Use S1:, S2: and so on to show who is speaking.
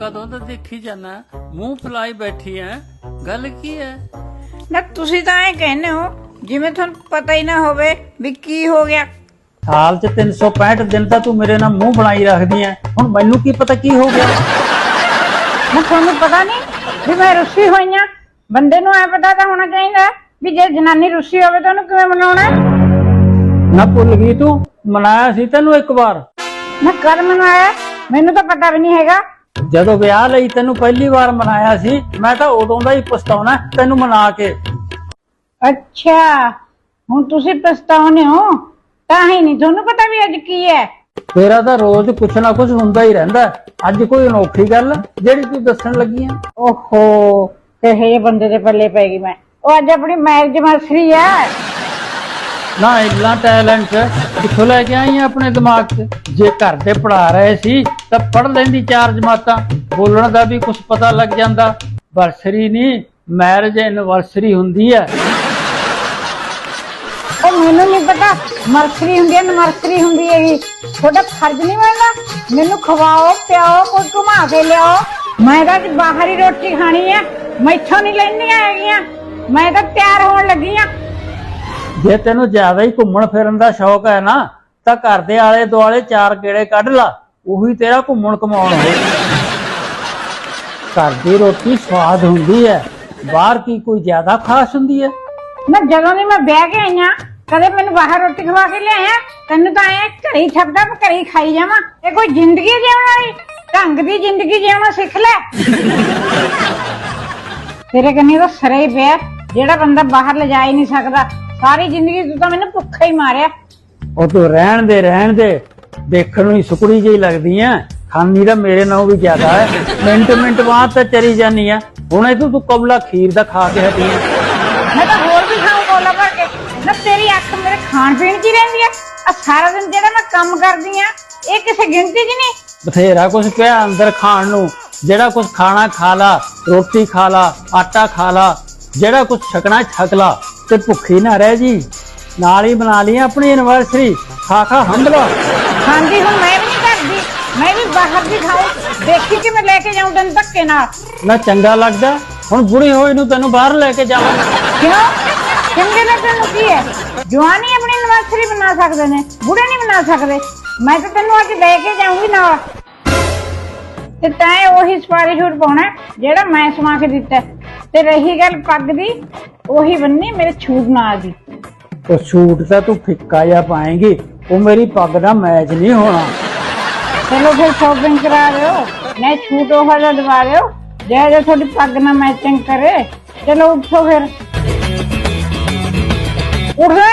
S1: ਦੇਖੀ ਜਾਣਾ ਮੂੰਹ ਫੁਲਾਈ ਬੈਠੀ ਐ। ਗੱਲ ਕੀ ਐ?
S2: ਨਾ ਤੁਸੀਂ ਤਾਂ ਐ ਕਹਿੰਦੇ ਹੋ ਜਿਵੇਂ ਤੁਹਾਨੂੰ ਪਤਾ ਹੀ ਨਾ ਹੋਵੇ ਵੀ ਕੀ ਹੋ ਗਿਆ।
S3: ਸਾਲ 'ਚ 365 ਦਿਨ ਤਾਂ ਤੂੰ ਮੇਰੇ ਨਾਲ ਮੂੰਹ ਬਣਾਈ ਰੱਖਦੀ ਐ। ਹੁਣ ਮੈਨੂੰ ਕੀ ਪਤਾ ਕੀ ਹੋ ਗਿਆ?
S2: ਨਾ ਤੁਹਾਨੂੰ ਪਤਾ ਨਹੀਂ ਵੀ ਮੈਂ ਰੁੱਸੀ ਹੋਈ ਆ। ਬੰਦੇ ਨੂੰ ਐ ਪਤਾ ਤਾਂ ਹੋਣਾ ਚਾਹੀਦਾ ਵੀ ਜੇ ਜਨਾਨੀ ਰੁੱਸੀ ਹੋਵੇ ਤਾਂ ਉਹਨੂੰ ਕਿਵੇਂ ਮਨਾਉਣਾ?
S3: ਨਾ ਭੁੱਲ ਗਈ ਤੂੰ? ਮਨਾਇਆ ਸੀ ਤੈਨੂੰ ਇੱਕ ਵਾਰ।
S2: ਨਾ ਕਰ ਮਨਾਇਆ। ਮੈਨੂੰ ਤਾਂ ਪਤਾ ਵੀ ਨਹੀਂ ਹੈਗਾ
S3: ਜਦੋਂ ਵਿਆਹ ਲਈ ਤੈਨੂੰ ਪਹਿਲੀ ਵਾਰ ਮਨਾਇਆ ਸੀ ਮੈਂ ਤਾਂ ਉਦੋਂ ਦਾ ਹੀ ਪਛਤਾਉਣਾ ਤੈਨੂੰ ਮਨਾ ਕੇ।
S2: ਅੱਛਾ ਹੁਣ ਤੁਸੀਂ ਪਛਤਾਉਨੇ ਹੋ? ਤਾਂ ਹੀ ਨਹੀਂ ਤੁਹਾਨੂੰ ਪਤਾ ਵੀ ਅੱਜ ਕੀ ਹੈ।
S3: ਤੇਰਾ ਤਾਂ ਰੋਜ਼ ਕੁਛ ਨਾ ਕੁਛ ਹੁੰਦਾ ਹੀ ਰਹਿੰਦਾ ਹੈ। ਅੱਜ ਕੋਈ ਅਨੋਖੀ ਗੱਲ ਜਿਹੜੀ ਤੂੰ ਦੱਸਣ ਲੱਗੀ ਆ।
S2: ਓਹੋ ਤੇ ਇਹ ਬੰਦੇ ਦੇ ਪੱਲੇ ਪੈ ਗਈ ਮੈਂ। ਉਹ ਅੱਜ ਆਪਣੀ ਮੈਰਿਜ ਮਸਰੀ ਹੈ।
S3: ਨਾ ਇੰਨਾ ਟੈਲੈਂਟ ਕਿੱਥੋਂ ਲੈ ਕੇ ਆਈ ਆ ਆਪਣੇ ਦਿਮਾਗ 'ਚ? ਜੇ ਘਰ ਦੇ ਪੜਾ ਰਹੇ ਸੀ ਤਾਂ ਪੜ ਲੈਂਦੀ ਚਾਰ ਜਮਾਤਾਂ ਬੋਲਣ ਦਾ ਵੀ ਕੁਝ ਪਤਾ ਲੱਗ ਜਾਂਦਾ। ਵਰਸਰੀ ਨਹੀਂ ਮੈਰਿਜ ਐਨਵਰਸਰੀ ਹੁੰਦੀ ਹੈ।
S2: ਉਹ ਮੈਨੂੰ ਨਹੀਂ ਪਤਾ ਮਰਸਰੀ ਹੁੰਦੀ ਹੈ ਨਮਰਸਰੀ ਹੁੰਦੀ ਹੈਗੀ ਤੁਹਾਡਾ ਫਰਜ਼ ਨਹੀਂ ਬਣਦਾ ਮੈਨੂੰ ਖਵਾਓ ਪਿਆਓ ਕੋਈ ਘੁਮਾ ਕੇ ਲਿਆਓ। ਮੈਂ ਤਾਂ ਅੱਜ ਬਾਹਰ ਹੀ ਰੋਟੀ ਖਾਣੀ ਹੈ ਮੈਥੋਂ ਨਹੀਂ ਲੈਣੀਆਂ ਹੈਗੀਆਂ। ਮੈਂ ਤਾਂ ਤਿਆਰ ਹੋਣ ਲੱਗੀ ਆ
S3: ਜੇ ਤੈਨੂੰ ਜ਼ਿਆਦਾ ਹੀ ਘੁੰਮਣ ਫਿਰਨ ਦਾ ਸ਼ੌਕ ਹੈ ਨਾ ਤਾਂ ਘਰ ਦੇ ਆਲੇ ਦੁਆਲੇ ਚਾਰ ਗੇੜੇ ਕੱਢ ਲਾ। ਉਹੀ ਤੇਰਾ ਘੁੰਮਣ ਕਮਾਉਣ ਹੋ। ਘਰ ਦੀ ਰੋਟੀ ਸਵਾਦ ਹੁੰਦੀ ਹੈ। ਬਾਹਰ ਕੀ ਕੋਈ ਜ਼ਿਆਦਾ ਖਾਸ ਹੁੰਦੀ ਹੈ?
S2: ਨਾ ਜਦੋਂ ਦੀ ਮੈਂ ਵਿਆਹ ਕੇ ਆਈਆਂ ਕਦੇ ਮੈਨੂੰ ਬਾਹਰ ਰੋਟੀ ਖਵਾ ਕੇ ਲਿਆਇਆ ਤੈਨੂੰ ਤਾਂ ਐ ਘਰੇ ਹੀ ਛੱਡਦਾ ਮੈਂ ਘਰੇ ਹੀ ਖਾਈ ਜਾਵਾਂ। ਇਹ ਕੋਈ ਜ਼ਿੰਦਗੀ ਜਿਉਣ ਵਾਲੀ? ਢੰਗ ਦੀ ਜ਼ਿੰਦਗੀ ਜਿਉਣਾ ਸਿੱਖ ਲੈ। ਤੇਰੇ ਕੰਨੀ ਤਾਂ ਸਰੇ ਹੀ ਪਿਆ। ਜਿਹੜਾ ਬੰਦਾ ਬਾਹਰ ਲਿਜਾ ਹੀ ਨਹੀਂ ਸਕਦਾ। ਸਾਰੀ ਜ਼ਿੰਦਗੀ ਤੂੰ ਤਾਂ ਮੈਨੂੰ ਭੁੱਖਾ ਹੀ ਮਾਰਿਆ।
S3: ਉਹ ਤੂੰ ਰਹਿਣ ਦੇ ਰਹਿਣ ਦੇ। ਦੇਖਣ ਨੂੰ ਹੀ ਸੁਕੜੀ ਜਿਹੀ ਲੱਗਦੀ ਐ ਖਾਨੀ ਤਾਂ ਮੇਰੇ ਨਾਲੋਂ ਵੀ ਜ਼ਿਆਦਾ ਹੈ। ਮਿੰਟ ਮਿੰਟ ਬਾਅਦ ਤਾਂ ਚਰੀ ਜਾਨੀ ਆ। ਹੁਣੇ ਤੂੰ ਤੂੰ ਕਬਲਾ ਖੀਰ ਦਾ ਖਾ ਕੇ ਹਟੀ ਆਂ।
S2: ਮੈਂ ਤਾਂ ਹੋਰ ਵੀ ਖਾਉਂ ਕੋਲਾ ਭਰ ਕੇ। ਨਾ ਤੇਰੀ ਅੱਖ ਮੇਰੇ ਖਾਣ ਪੀਣ 'ਚ ਹੀ ਰਹਿੰਦੀ ਆ। ਆ ਸਾਰਾ ਦਿਨ ਜਿਹੜਾ ਮੈਂ ਕੰਮ ਕਰਦੀ ਆ ਇਹ ਕਿਸੇ ਗਿਣਤੀ 'ਚ ਨਹੀਂ।
S3: ਬਥੇਰਾ ਕੁਝ ਪਿਆ ਅੰਦਰ ਖਾਣ ਨੂੰ। ਜਿਹੜਾ ਕੁਝ ਖਾਣਾ ਖਾ ਲਾ ਰੋਟੀ ਖਾ ਲਾ ਆਟਾ ਖਾ ਲਾ ਜਿਹੜਾ ਕੁਝ ਛਕਣਾ ਛਕ ਲਾ ਤੇ ਭੁੱਖੀ ਨਾ ਰਹਿ ਜੀ। ਨਾਲ ਹੀ ਬਣਾ ਲਈ ਆਪਣੀ ਐਨਵਰਸਰੀ ਖਾ ਖਾ ਹੰਬਲਾ।
S2: ਹਾਂਜੀ ਹੁਣ ਮੈਂ ਵੀ ਨਹੀਂ ਕਰਦੀ ਮੈਂ ਵੀ ਬਾਹਰ ਦੀ ਖਾਉ ਦੇਖੀ ਕਿ ਮੈਂ ਲੈ ਕੇ ਜਾਉਂ ਦਿਨ ਧੱਕੇ ਨਾਲ।
S3: ਨਾ ਚੰਗਾ ਲੱਗਦਾ ਹੁਣ ਬੁੜੀ ਹੋਈ ਨੂੰ ਤੈਨੂੰ ਬਾਹਰ ਲੈ ਕੇ ਜਾਵਾਂ।
S2: ਕਿਉਂ? ਚੰਗੇ ਲੱਗਣ ਨੂੰ ਕੀ ਹੈ? ਜਵਾਨ ਆਪਣੀ ਐਨਵਰਸਰੀ ਬਣਾ ਸਕਦੇ ਨੇ ਬੁੜੇ ਨਹੀਂ ਬਣਾ ਸਕਦੇ। ਮੈਂ ਤਾਂ ਤੈਨੂੰ ਅੱਜ ਲੈ ਕੇ ਜਾਊਂਗੀ ਨਾਲ। ਤੇ ਤੈਂ ਉਹੀ ਸਪਾਰੀ ਸ਼ੂਟ ਪਾਉਣਾ ਜਿਹੜਾ ਮੈਂ ਸਮਾ ਕੇ ਦਿੱਤਾ। ਤੇ ਰਹੀ ਗੱਲ ਪੱਗ ਦੀ ਉਹੀ ਬੰਨੀ ਮੇਰੇ ਛੂਟ ਨਾ ਆ ਜੀ
S3: ਉਹ ਛੂਟ ਤਾਂ ਤੂੰ ਫਿੱਕਾ ਜਿਹਾ ਪਾਏਂਗੀ। ਉਹ ਮੇਰੀ ਪੱਗ ਦਾ ਮੈਚ ਨਹੀਂ ਹੋਣਾ।
S2: ਚਲੋ ਫਿਰ ਸ਼ੋਪਿੰਗ ਕਰਾ ਦਿਓ ਮੈਂ ਛੂਟ ਉਹ ਦਵਾ ਦਿਓ ਜੇ ਜੇ ਤੁਹਾਡੀ ਪੱਗ ਨਾਲ ਮੈਚਿੰਗ ਕਰੇ, ਚਲੋ ਉੱਠੋ ਫਿਰ। ਉੱਠਣਾ